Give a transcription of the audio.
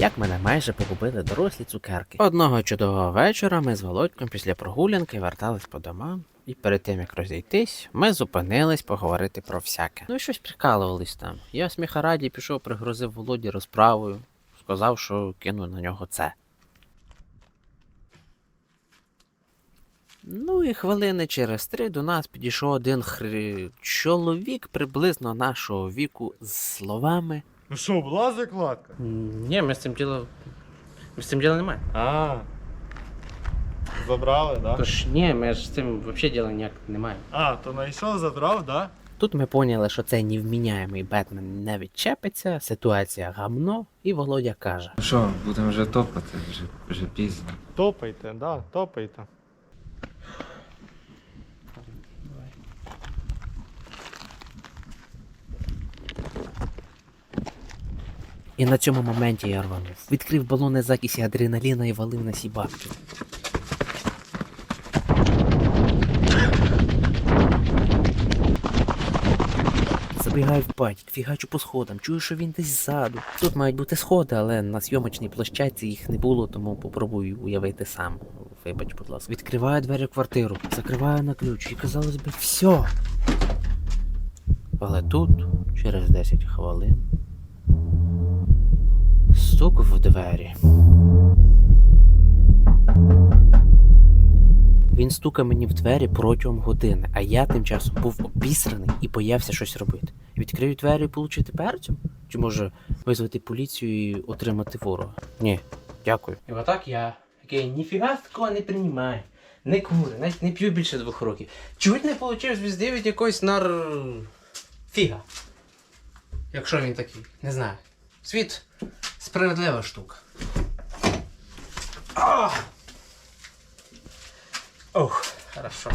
Як мене майже погубили дорослі цукерки. Одного чудового вечора ми з Володьком після прогулянки вертались по домам, і перед тим як розійтись, ми зупинились поговорити про всяке. Ну і щось прикалувались там. Я сміха раді пішов, пригрозив Володі розправою, сказав, що кину на нього це. Ну і хвилини через три до нас підійшов один хри... чоловік приблизно нашого віку з словами. Ну що, була закладка? Ні, ми з цим ділом. Ми з цим діла немає. А. Забрали, да? Тож ні, ми ж з цим взагалі діла ніяк немає. А, то знайшов, забрав, да? Тут ми поняли, що цей невміняємий Бетмен не відчепиться, ситуація гамно, і Володя каже: Ну що, будемо вже топати, вже, вже пізно. Топайте, да, топайте. І на цьому моменті я рванув. Відкрив балони закисі адреналіна і валив на сі бабки. Забігаю в батік, фігачу по сходам, чую, що він десь ззаду. Тут мають бути сходи, але на зйомочній площадці їх не було, тому попробую уявити сам. Вибач, будь ласка. Відкриваю двері квартиру, закриваю на ключ і казалось би, все. Але тут, через 10 хвилин, Стук в двері. Він стукав мені в двері протягом години, а я тим часом був обісраний і боявся щось робити. Відкрию двері і получити перцю? Чи може визвати поліцію і отримати ворога? Ні, дякую. І отак я, який ніфіга такого не приймаю. Не курю, навіть не п'ю більше двох років. Чуть не получив звізди від якоїсь нар. фіга. Якщо він такий, не знаю. Світ справедлива штука. Ох, хорошо.